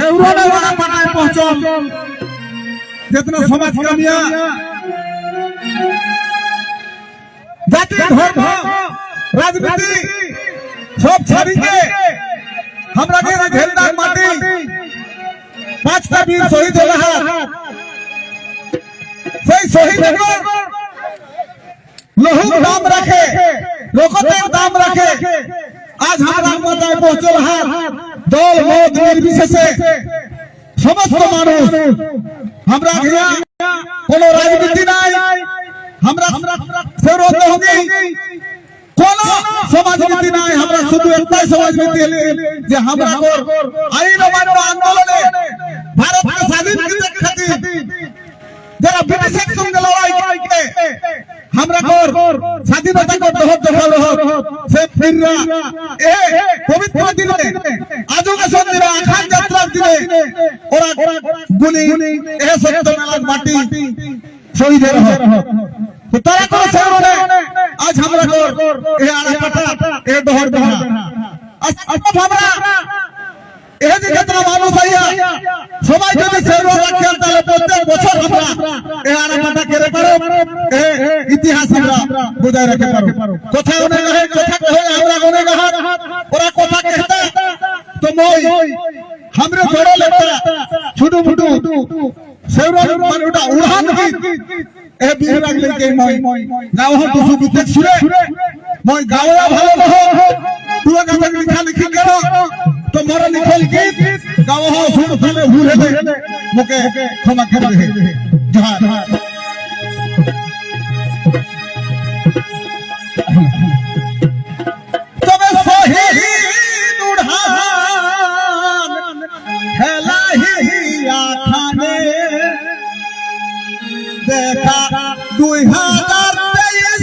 સેવરોને વાળા પાટાએ પહોંચો જેતનો સમાજ કામિયા જાતિ ધર્મ રાજનીતિ সব ছাড়িকে আমরা মেরা ঘেরদার মাটি। পাঁচটা বীর শহীদ হল সেই শহীদ লহুর দাম রাখে লোকদের দাম রাখে। আজ আমরা মাথায় পৌঁছল হার দল মত নির্বিশেষে সমস্ত মানুষ আমরা কোন রাজনীতি নাই আমরা কোন আমরা ফিররা। এ পবিত্র দিনে আজকে সন্ধিরা আখান যাত্রার দিনে ওরা গুলি এ সত্য মেলার মাটি শহীদ রহ তো তারা করে সেবনে আজ আমরা মানুষ সবাই যদি সেরো রাখেন তাহলে প্রত্যেক বছর আমরা এই আরামাটা কেড়ে পারো এ ইতিহাস আমরা বজায় রাখতে পারো কথা অনেক হয় কথা কহে আমরা অনেক হাত ওরা কথা কহতা তো মই हमरे जोड़ो लगता छुटू मुटू सेवरो মানে ওটা উড়ান কি এ বিরাগ লেকে মই গাও হ তুসু বিতে সুরে মই গাওয়া ভালো নহ তুই গাবে লিখা লিখি করো তো মোর লিখল গীত গাও হ সুর ফেলে ভুলে দে মুকে ক্ষমা করে দে জহার তবে শহীদ উড়ান হেলাহিয়া খানে দেখা দুই হাজার তেইশ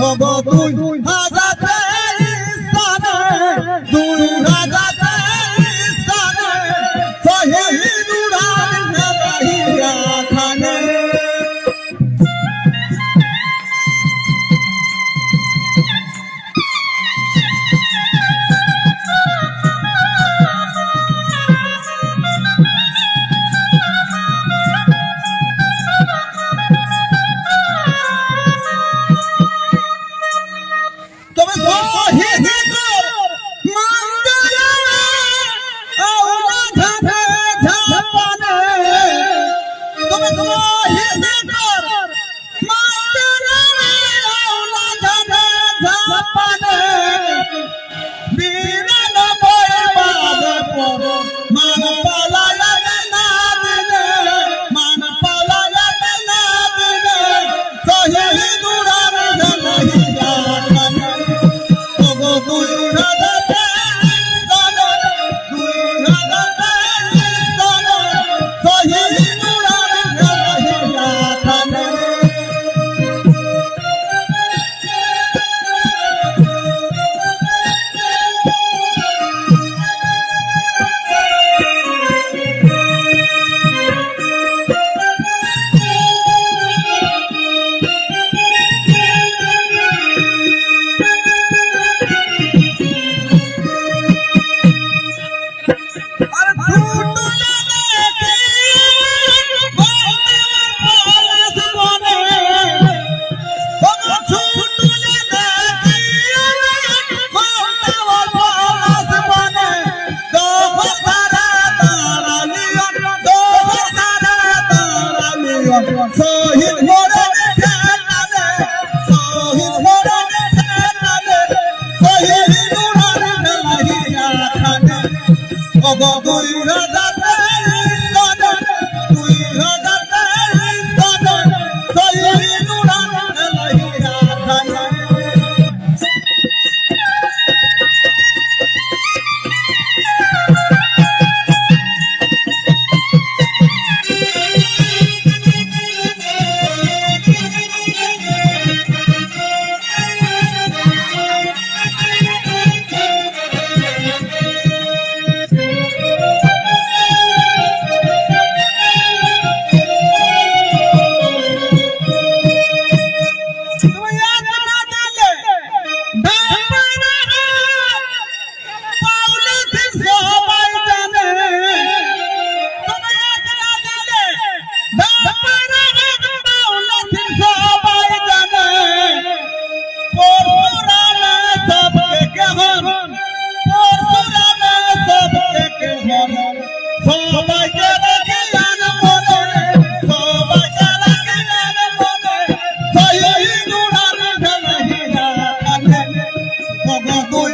হব দুই হাজার Mom! Nada tem ভগবল